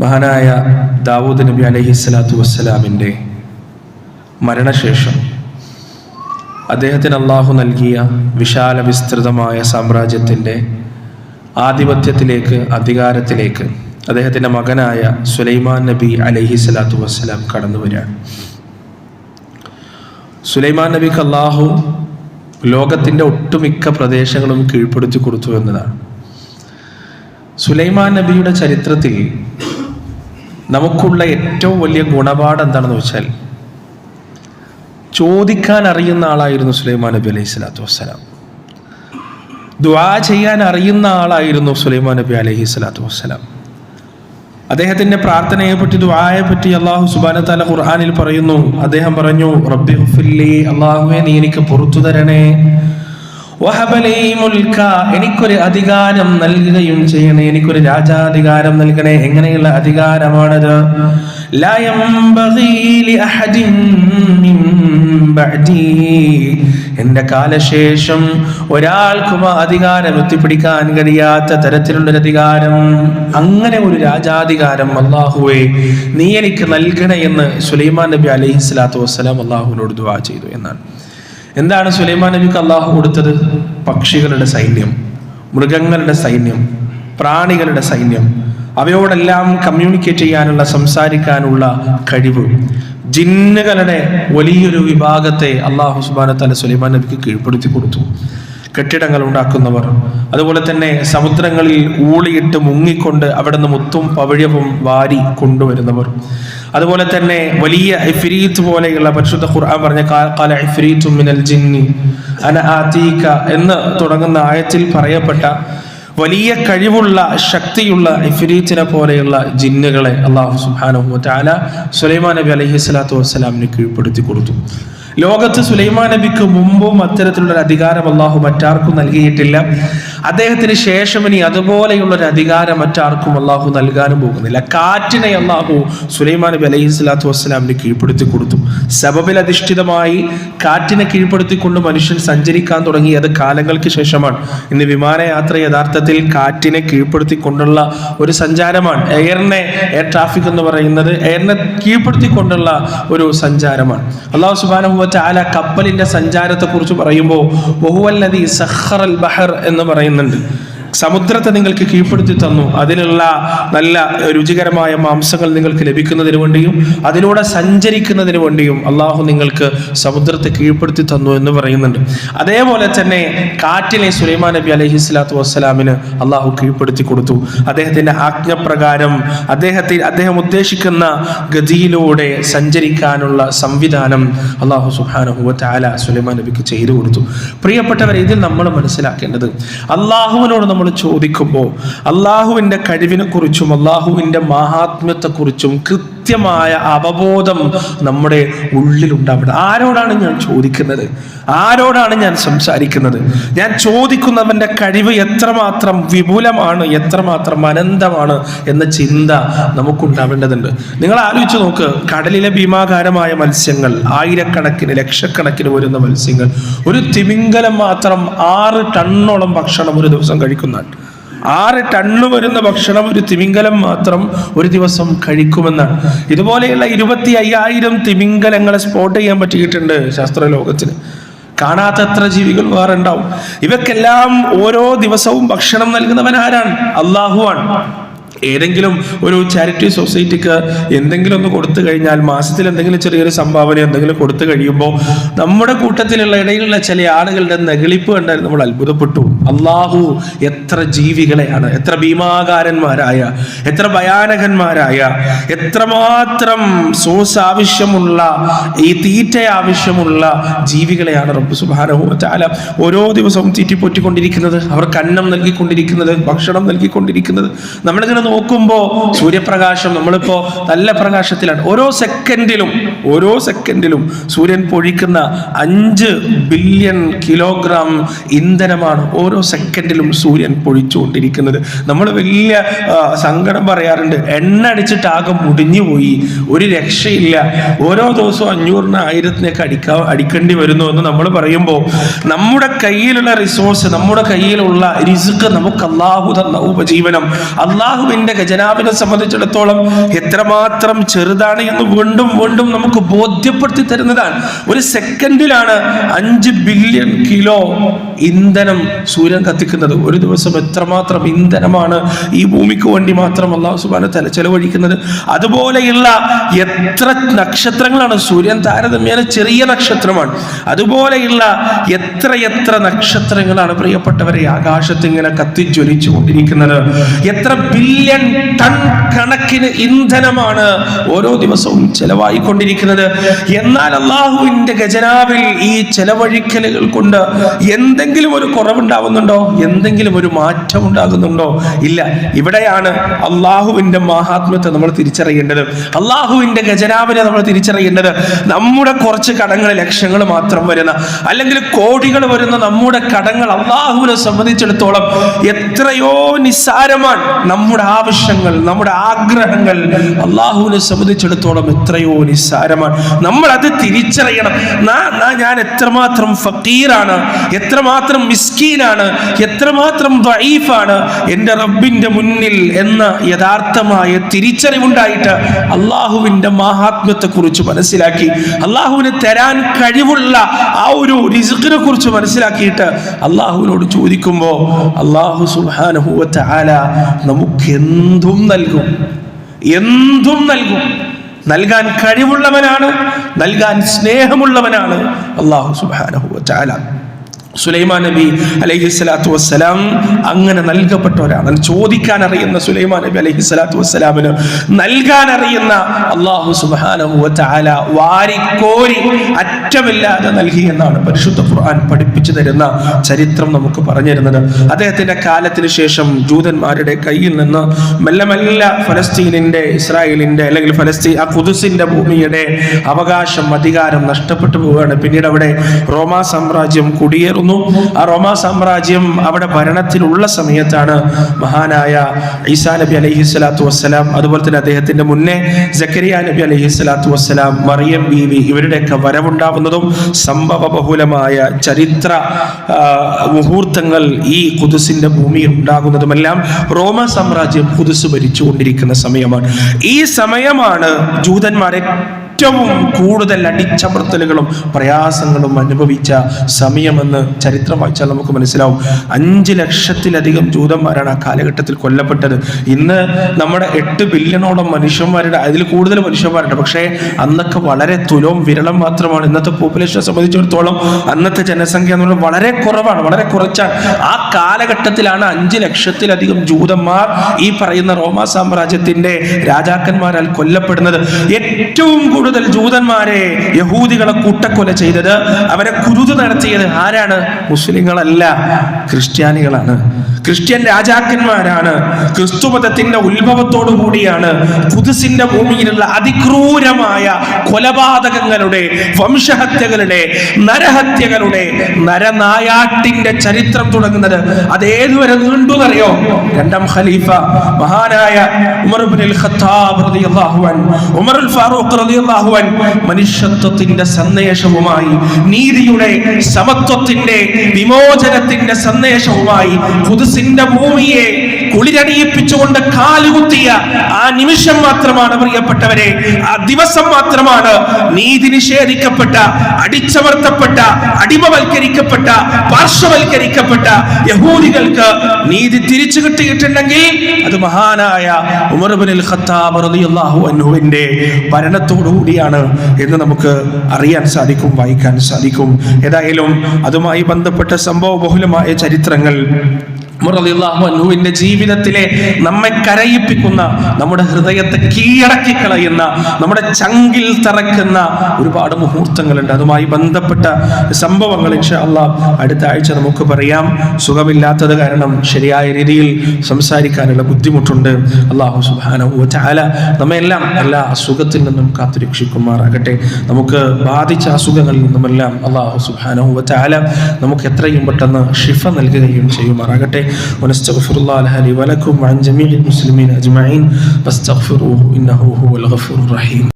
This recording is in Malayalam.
മഹാനായ ദാവൂദ് നബി അലഹി സ്വലാത്തു വസ്സലാമിന്റെ മരണശേഷം അദ്ദേഹത്തിന് അള്ളാഹു നൽകിയ വിശാല വിസ്തൃതമായ സാമ്രാജ്യത്തിന്റെ ആധിപത്യത്തിലേക്ക് അധികാരത്തിലേക്ക് അദ്ദേഹത്തിന്റെ മകനായ സുലൈമാൻ നബി അലഹി സ്വലാത്തു വസ്സലാം കടന്നു വരികയാണ്. സുലൈമാൻ നബിക്ക് അള്ളാഹു ലോകത്തിന്റെ ഒട്ടുമിക്ക പ്രദേശങ്ങളും കീഴ്പ്പെടുത്തി കൊടുത്തു എന്നതാണ്. സുലൈമാൻ നബിയുടെ ചരിത്രത്തിൽ നമുക്കുള്ള ഏറ്റവും വലിയ ഗുണപാഠം എന്താണെന്ന് വെച്ചാൽ ചോദിക്കാൻ അറിയുന്ന ആളായിരുന്നു സുലൈമാൻ നബി അലൈഹി സ്വലാത്തു വസ്സലാം. ദ്വാ ചെയ്യാൻ അറിയുന്ന ആളായിരുന്നു സുലൈമാൻ നബി അലൈഹി സ്വലാത്തു വസ്സലാം. അദ്ദേഹത്തിന്റെ പ്രാർത്ഥനയെ പറ്റി ദ്വായെ പറ്റി അള്ളാഹു സുബാന താല ഖുർഹാനിൽ പറയുന്നു. അദ്ദേഹം പറഞ്ഞു റബ്ബി ഹുഫില്ലി അള്ളാഹുവെ നീ എനിക്ക് പുറത്തു തരണേ. എനിക്കൊരു അധികാരം നൽകുകയും ചെയ്യണേ എനിക്കൊരു രാജാധികാരം നൽകണേ എങ്ങനെയുള്ള അധികാരമാണത്. എന്റെ കാലശേഷം ഒരാൾക്കും അധികാരം എത്തിപ്പിടിക്കാൻ കഴിയാത്ത തരത്തിലുള്ളൊരു അധികാരം. അങ്ങനെ ഒരു രാജാധികാരം അള്ളാഹുവെ നീ എനിക്ക് നൽകണേ എന്ന് സുലൈമാൻ നബി അലൈഹി സ്വലാത്തു വസ്സലാം അള്ളാഹുവിനോട് ദുവാ ചെയ്തു എന്നാണ്. എന്താണ് സുലൈമാൻ നബിക്ക് അള്ളാഹു കൊടുത്തത്? പക്ഷികളുടെ സൈന്യം മൃഗങ്ങളുടെ സൈന്യം പ്രാണികളുടെ സൈന്യം. അവയോടെല്ലാം കമ്മ്യൂണിക്കേറ്റ് ചെയ്യാനുള്ള സംസാരിക്കാനുള്ള കഴിവ് ജിന്നുകളുടെ വലിയൊരു വിഭാഗത്തെ അള്ളാഹു സുബാന തല സുലൈമാൻ നബിക്ക് കീഴ്പ്പെടുത്തി കൊടുത്തു. കെട്ടിടങ്ങൾ ഉണ്ടാക്കുന്നവർ അതുപോലെ തന്നെ സമുദ്രങ്ങളിൽ ഊളിയിട്ട് മുങ്ങിക്കൊണ്ട് അവിടുന്ന് മുത്തും പവിഴവും വാരി കൊണ്ടുവരുന്നവർ. അതുപോലെ തന്നെ വലിയ ഇഫ്രീത്ത് പോലെയുള്ള പരിശുദ്ധ ഖുർആൻ പറഞ്ഞ കാല ഇഫ്രീത്തും മിനൽ ജിന്നി അന ആതീക എന്ന് തുടങ്ങുന്ന ആയത്തിൽ പറയപ്പെട്ട വലിയ കഴിവുള്ള ശക്തിയുള്ള ഇഫ്രീത്തിനെ പോലെയുള്ള ജിന്നുകളെ അള്ളാഹു സുബ്ഹാനഹു തആല സുലൈമാൻ നബി അലഹി സ്വലാത്തു വസ്സലാമിന് കീഴ്പ്പെടുത്തി കൊടുത്തു. ലോകത്ത് സുലൈമാൻ നബിക്ക് മുമ്പും അത്തരത്തിലുള്ള ഒരു അധികാരം അള്ളാഹു മറ്റാർക്കും നൽകിയിട്ടില്ല. അദ്ദേഹത്തിന് ശേഷം ഇനി അതുപോലെയുള്ള ഒരു അധികാരം മറ്റാർക്കും അള്ളാഹു നൽകാനും പോകുന്നില്ല. കാറ്റിനെ അള്ളാഹു സുലൈമാൻ നബി അലൈഹി സ്വലാത്തു വസ്സലാമിന് കീഴ്പ്പെടുത്തി കൊടുത്തു. സബബിൽ അധിഷ്ഠിതമായി കാറ്റിനെ കീഴ്പ്പെടുത്തിക്കൊണ്ട് മനുഷ്യൻ സഞ്ചരിക്കാൻ തുടങ്ങിയത് കാലങ്ങൾക്ക് ശേഷമാണ്. ഇന്ന് വിമാനയാത്ര യഥാർത്ഥത്തിൽ കാറ്റിനെ കീഴ്പ്പെടുത്തിക്കൊണ്ടുള്ള ഒരു സഞ്ചാരമാണ്. എയറിനെ എയർ ട്രാഫിക് എന്ന് പറയുന്നത് എയറിനെ കീഴ്പ്പെടുത്തിക്കൊണ്ടുള്ള ഒരു സഞ്ചാരമാണ്. അള്ളാഹു സുബാനുഭവ ചാല കപ്പലിന്റെ സഞ്ചാരത്തെ കുറിച്ച് പറയുമ്പോൾ ബഹുവല്ലതി സഹറൽ ബഹർ എന്ന് പറയുന്നുണ്ട്. സമുദ്രത്തെ നിങ്ങൾക്ക് കീഴ്പ്പെടുത്തി തന്നു. അതിനുള്ള നല്ല രുചികരമായ മാംസങ്ങൾ നിങ്ങൾക്ക് ലഭിക്കുന്നതിന് വേണ്ടിയും അതിലൂടെ സഞ്ചരിക്കുന്നതിന് വേണ്ടിയും അള്ളാഹു നിങ്ങൾക്ക് സമുദ്രത്തെ കീഴ്പ്പെടുത്തി തന്നു എന്ന് പറയുന്നുണ്ട്. അതേപോലെ തന്നെ കാറ്റിനെ സുലൈമാൻ നബി അലഹി സ്വലാത്തു വസ്സലാമിന് അള്ളാഹു കീഴ്പ്പെടുത്തി കൊടുത്തു. അദ്ദേഹത്തിന്റെ ആജ്ഞപ്രകാരം അദ്ദേഹത്തെ അദ്ദേഹം ഉദ്ദേശിക്കുന്ന ഗതിയിലൂടെ സഞ്ചരിക്കാനുള്ള സംവിധാനം അള്ളാഹു സുഹാനഹുവ താല സുലൈമാൻ നബിക്ക് ചെയ്തു കൊടുത്തു. പ്രിയപ്പെട്ടവരെ ഇതിൽ നമ്മൾ മനസ്സിലാക്കേണ്ടത് അള്ളാഹുവിനോട് നമ്മൾ ചോദിക്കുമ്പോൾ അള്ളാഹുവിന്റെ കഴിവിനെ കുറിച്ചും അള്ളാഹുവിന്റെ മാഹാത്മ്യത്തെക്കുറിച്ചും കൃത്യമായ അവബോധം നമ്മുടെ ഉള്ളിലുണ്ടാവണം. ആരോടാണ് ഞാൻ ചോദിക്കുന്നത്? ആരോടാണ് ഞാൻ സംസാരിക്കുന്നത്? ഞാൻ ചോദിക്കുന്നവന്റെ കഴിവ് എത്രമാത്രം വിപുലമാണ് എത്രമാത്രം അനന്തമാണ് എന്ന ചിന്ത നമുക്കുണ്ടാവേണ്ടതുണ്ട്. നിങ്ങൾ ആലോചിച്ച് നോക്ക് കടലിലെ ഭീമാകാരമായ മത്സ്യങ്ങൾ ആയിരക്കണക്കിന് ലക്ഷക്കണക്കിന് വരുന്ന മത്സ്യങ്ങൾ ഒരു തിമിംഗലം മാത്രം ആറ് ടണ്ണോളം ഭക്ഷണം ഒരു ദിവസം കഴിക്കുന്നതാണ് ആറ് ടണ്ണ് വരുന്ന ഭക്ഷണം ഒരു തിമിംഗലം മാത്രം ഒരു ദിവസം കഴിക്കുമെന്നാണ്. ഇതുപോലെയുള്ള ഇരുപത്തി അയ്യായിരം തിമിംഗലങ്ങളെ സ്പോട്ട് ചെയ്യാൻ പറ്റിയിട്ടുണ്ട് ശാസ്ത്രലോകത്തിന്. കാണാത്തത്ര ജീവികൾ വേറെ ഉണ്ടാവും. ഇവക്കെല്ലാം ഓരോ ദിവസവും ഭക്ഷണം നൽകുന്നവൻ ആരാണ് അള്ളാഹുവാണ് ഏതെങ്കിലും ഒരു ചാരിറ്റി സൊസൈറ്റിക്ക് എന്തെങ്കിലും ഒന്ന് കൊടുത്തു കഴിഞ്ഞാൽ മാസത്തിൽ എന്തെങ്കിലും ചെറിയൊരു സംഭാവന എന്തെങ്കിലും കൊടുത്തു കഴിയുമ്പോൾ നമ്മുടെ കൂട്ടത്തിലുള്ള ഇടയിലുള്ള ചില ആളുകളുടെ നെഗളിപ്പ് കണ്ടാൽ നമ്മൾ അത്ഭുതപ്പെട്ടു. അള്ളാഹു എത്ര ജീവികളെയാണ് എത്ര ഭീമാകാരന്മാരായ എത്ര ഭയാനകന്മാരായ എത്രമാത്രം സോസ് ആവശ്യമുള്ള ഈ തീറ്റ ആവശ്യമുള്ള ജീവികളെയാണ് റബ്ബ് സുബാനഹു ചാല ഓരോ ദിവസവും തീറ്റിപ്പൊറ്റിക്കൊണ്ടിരിക്കുന്നത് അവർക്ക് അന്നം നൽകിക്കൊണ്ടിരിക്കുന്നത് ഭക്ഷണം നൽകിക്കൊണ്ടിരിക്കുന്നത്. നമ്മളിങ്ങനെ നോക്കുമ്പോൾ സൂര്യപ്രകാശം നമ്മളിപ്പോൾ നല്ല പ്രകാശത്തിലാണ്. ഓരോ സെക്കൻഡിലും ഓരോ സെക്കൻഡിലും സൂര്യൻ പൊഴിക്കുന്ന അഞ്ച് ബില്യൺ കിലോഗ്രാം ഇന്ധനമാണ് ഓരോ സെക്കൻഡിലും സൂര്യൻ പൊഴിച്ചുകൊണ്ടിരിക്കുന്നത്. നമ്മൾ വലിയ സങ്കടം പറയാറുണ്ട്. എണ്ണ അടിച്ചിട്ട് ആകെ മുടിഞ്ഞു പോയി. ഒരു രക്ഷയില്ല. ഓരോ ദിവസവും അഞ്ഞൂറിന് ആയിരത്തിനൊക്കെ അടിക്കാ അടിക്കേണ്ടി വരുന്നു എന്ന് നമ്മൾ പറയുമ്പോൾ നമ്മുടെ കയ്യിലുള്ള റിസോഴ്സ് നമ്മുടെ കയ്യിലുള്ള റിസ്ക് നമുക്ക് അള്ളാഹു തന്ന ഉപജീവനം അള്ളാഹുവിന് അള്ളാഹുവിന്റെ ഖജനാവിനെ സംബന്ധിച്ചിടത്തോളം എത്രമാത്രം ചെറുതാണ് എന്ന് വീണ്ടും വീണ്ടും നമുക്ക് ബോധ്യപ്പെടുത്തി തരുന്നതാണ്. ഒരു സെക്കൻഡിലാണ് അഞ്ച് ബില്യൺ കിലോ ഇന്ധനം സൂര്യൻ കത്തിക്കുന്നത്. ഒരു ദിവസം എത്രമാത്രം ഇന്ധനമാണ് ഈ ഭൂമിക്ക് വേണ്ടി മാത്രം അള്ളാഹു സുബാന തല ചെലവഴിക്കുന്നത്. അതുപോലെയുള്ള എത്ര നക്ഷത്രങ്ങളാണ് സൂര്യൻ താരതമ്യേന ചെറിയ നക്ഷത്രമാണ്. അതുപോലെയുള്ള എത്ര എത്ര നക്ഷത്രങ്ങളാണ് പ്രിയപ്പെട്ടവരെ ആകാശത്ത് ഇങ്ങനെ കത്തിജ്വലിച്ചു കൊണ്ടിരിക്കുന്നത് എത്ര ബില്യൺ ടൺ കണക്കിന് ഇന്ധനമാണ് ഓരോ ദിവസവും ചെലവായിക്കൊണ്ടിരിക്കുന്നത്. എന്നാൽ അള്ളാഹുവിന്റെ ഖജനാവിൽ ഈ ചെലവഴിക്കലുകൾ കൊണ്ട് എന്തെങ്കിലും ഒരു കുറവുണ്ടാവുന്നുണ്ടോ? എന്തെങ്കിലും ഒരു മാറ്റം ഉണ്ടാകുന്നുണ്ടോ ഇല്ല. ഇവിടെയാണ് അള്ളാഹുവിന്റെ മഹാത്മ്യത്തെ നമ്മൾ തിരിച്ചറിയേണ്ടത്. അള്ളാഹുവിന്റെ ഖജനാവിനെ നമ്മൾ തിരിച്ചറിയേണ്ടത് നമ്മുടെ കുറച്ച് കടങ്ങൾ ലക്ഷങ്ങൾ മാത്രം വരുന്ന അല്ലെങ്കിൽ കോടികൾ വരുന്ന നമ്മുടെ കടങ്ങൾ അള്ളാഹുവിനെ സംബന്ധിച്ചിടത്തോളം എത്രയോ നിസ്സാരമാണ് നമ്മുടെ ആവശ്യങ്ങൾ നമ്മുടെ ആഗ്രഹങ്ങൾ അള്ളാഹുവിനെ സംബന്ധിച്ചിടത്തോളം എത്രയോ നിസ്സാരമാണ്. നമ്മൾ അത് തിരിച്ചറിയണം. ഞാൻ എത്രമാത്രം ഫക്കീറാണ് എത്രമാത്രം മിസ്കീനാണ് എത്രമാത്രം ദൈഫാണ് എന്റെ റബ്ബിന്റെ മുന്നിൽ എന്ന യഥാർത്ഥമായ തിരിച്ചറിവുണ്ടായിട്ട് അള്ളാഹുവിന്റെ മഹാത്മ്യത്തെക്കുറിച്ച് മനസ്സിലാക്കി അള്ളാഹുവിന് തരാൻ കഴിവുള്ള ആ ഒരു റിസ്കിനെ കുറിച്ച് മനസ്സിലാക്കിയിട്ട് അള്ളാഹുവിനോട് ചോദിക്കുമ്പോൾ അള്ളാഹു സുബാനുഭൂവത്ത ആല നമുക്ക് എന്തും നൽകും. എന്തും നൽകും. നൽകാൻ കഴിവുള്ളവനാണ് നൽകാൻ സ്നേഹമുള്ളവനാണ് അള്ളാഹു സുബാനഹു ആല സുലൈമാൻ നബി അലൈഹി സ്വലാത്തു വസ്സലാം അങ്ങനെ നൽകപ്പെട്ട ഒരാളാണ് ചോദിക്കാൻ അറിയുന്ന സുലൈമാൻ നബി അലൈഹി സ്വലാത്തു വസ്സലാമിന് നൽകാൻ അറിയുന്ന അള്ളാഹു സുബാന വാരിക്കോരി അറ്റമില്ലാതെ നൽകി എന്നാണ് പരിശുദ്ധ ഖുർആൻ പഠിപ്പിച്ചു തരുന്ന ചരിത്രം നമുക്ക് പറഞ്ഞു തരുന്നത്. അദ്ദേഹത്തിന്റെ കാലത്തിന് ശേഷം ജൂതന്മാരുടെ കയ്യിൽ നിന്ന് മെല്ലെ മെല്ലെ ഫലസ്തീനിന്റെ ഇസ്രായേലിന്റെ അല്ലെങ്കിൽ ഫലസ്തീൻ ആ കുതുസിന്റെ ഭൂമിയുടെ അവകാശം അധികാരം നഷ്ടപ്പെട്ടു പോവുകയാണ്. പിന്നീട് അവിടെ റോമാ സാമ്രാജ്യം കുടിയേറുന്നു. ആ റോമാ സാമ്രാജ്യം അവിടെ ഭരണത്തിലുള്ള സമയത്താണ് മഹാനായ ഈസാ നബി അലൈഹി സ്വലാത്തു വസ്സലാം അതുപോലെ തന്നെ അദ്ദേഹത്തിന്റെ മുന്നേ ജക്കരിയ നബി അലൈഹി സ്വലാത്തു വസ്സലാം മറിയം ബീവി ഇവരുടെയൊക്കെ വരവുണ്ടാവുന്നതും സംഭവ ബഹുലമായ ചരിത്ര മുഹൂർത്തങ്ങൾ ഈ കുതുസിന്റെ ഭൂമിയിൽ ഉണ്ടാകുന്നതുമെല്ലാം റോമ സാമ്രാജ്യം കുതുസ് ഭരിച്ചുകൊണ്ടിരിക്കുന്ന സമയമാണ്. ഈ സമയമാണ് ജൂതന്മാരെ ഏറ്റവും കൂടുതൽ അടിച്ചമർത്തലുകളും പ്രയാസങ്ങളും അനുഭവിച്ച സമയമെന്ന് ചരിത്രം വായിച്ചാൽ നമുക്ക് മനസ്സിലാവും. അഞ്ച് ലക്ഷത്തിലധികം ജൂതന്മാരാണ് ആ കാലഘട്ടത്തിൽ കൊല്ലപ്പെട്ടത്. ഇന്ന് നമ്മുടെ എട്ട് ബില്യണോളം മനുഷ്യന്മാരുടെ അതിൽ കൂടുതൽ മനുഷ്യന്മാരുണ്ട്. പക്ഷേ അന്നൊക്കെ വളരെ തുലവും വിരളം മാത്രമാണ്. ഇന്നത്തെ പോപ്പുലേഷനെ സംബന്ധിച്ചിടത്തോളം അന്നത്തെ ജനസംഖ്യ എന്ന് പറയുന്നത് വളരെ കുറവാണ് വളരെ കുറച്ചാണ്. ആ കാലഘട്ടത്തിലാണ് അഞ്ച് ലക്ഷത്തിലധികം ജൂതന്മാർ ഈ പറയുന്ന റോമാ സാമ്രാജ്യത്തിന്റെ രാജാക്കന്മാരാൽ കൊല്ലപ്പെടുന്നത്. ഏറ്റവും കൂടുതൽ ജൂതന്മാരെ യഹൂദികളെ കൂട്ടക്കൊല ചെയ്തത്. അവരെ കുരുതു നടത്തിയത് ആരാണ്? മുസ്ലിങ്ങളല്ല ക്രിസ്ത്യാനികളാണ്. ക്രിസ്ത്യൻ രാജാക്കന്മാരാണ്. ക്രിസ്തുമതത്തിന്റെ ഉത്ഭവത്തോടു കൂടിയാണ് കുതിസിന്റെ ഭൂമിയിലുള്ള അതിക്രൂരമായ കൊലപാതകങ്ങളുടെ വംശഹത്യകളുടെ നരഹത്യകളുടെ നരനായാട്ടിന്റെ ചരിത്രം തുടങ്ങുന്നത്. അത് ഏതുവരെ നീണ്ടുന്നറിയോ രണ്ടാം ഖലീഫ മഹാനായ ഉമർ ഖത്താബ് ഉമറുൽ ഫാറൂഖ് റളിയല്ലാഹു അൻഹു മനുഷ്യത്വത്തിന്റെ സന്ദേശവുമായി നീതിയുടെ സമത്വത്തിന്റെ വിമോചനത്തിന്റെ സന്ദേശവുമായി കുതിസിന്റെ ഭൂമിയെ കുളിരണിയിപ്പിച്ചുകൊണ്ട് കാലുകുത്തിയ ആ നിമിഷം മാത്രമാണ് പ്രിയപ്പെട്ടവരെ. ആ ദിവസം മാത്രമാണ് നീതി നിഷേധിക്കപ്പെട്ട അടിച്ചമർത്തപ്പെട്ട അടിമവൽക്കരിക്കപ്പെട്ട പാർശ്വവൽക്കരിക്കപ്പെട്ട യഹൂദികൾക്ക് നീതി തിരിച്ചു കിട്ടിയിട്ടുണ്ടെങ്കിൽ അത് മഹാനായ ഉമർ ഇബ്നുൽ ഖത്താബ് റളിയല്ലാഹു അൻഹുവിന്റെ ഭരണത്തോടു കൂടിയാണ് എന്ന് നമുക്ക് അറിയാൻ സാധിക്കും വായിക്കാൻ സാധിക്കും. ഏതായാലും അതുമായി ബന്ധപ്പെട്ട സംഭവ ബഹുലമായ ചരിത്രങ്ങൾ അൻഹുവിന്റെ ജീവിതത്തിലെ നമ്മെ കരയിപ്പിക്കുന്ന നമ്മുടെ ഹൃദയത്തെ കീഴടക്കി കളയുന്ന നമ്മുടെ ചങ്കിൽ തറക്കുന്ന ഒരുപാട് മുഹൂർത്തങ്ങളുണ്ട്. അതുമായി ബന്ധപ്പെട്ട സംഭവങ്ങൾ ഇൻഷാ അള്ളാഹ് അടുത്ത ആഴ്ച നമുക്ക് പറയാം. സുഖമില്ലാത്തത് കാരണം ശരിയായ രീതിയിൽ സംസാരിക്കാനുള്ള ബുദ്ധിമുട്ടുണ്ട്. അള്ളാഹു സുബ്ഹാനഹു വതആല നമ്മെല്ലാം എല്ലാ അസുഖത്തിൽ നിന്നും കാത്തുരക്ഷിക്കുമാറാകട്ടെ. നമുക്ക് ബാധിച്ച അസുഖങ്ങളിൽ നിന്നുമെല്ലാം അള്ളാഹു വതആല നമുക്ക് എത്രയും പെട്ടെന്ന് ഷിഫ നൽകുകയും ചെയ്യുമാറാകട്ടെ. ونستغفر الله لي ولكم وعن جميع المسلمين أجمعين فاستغفروه إنه هو الغفور الرحيم.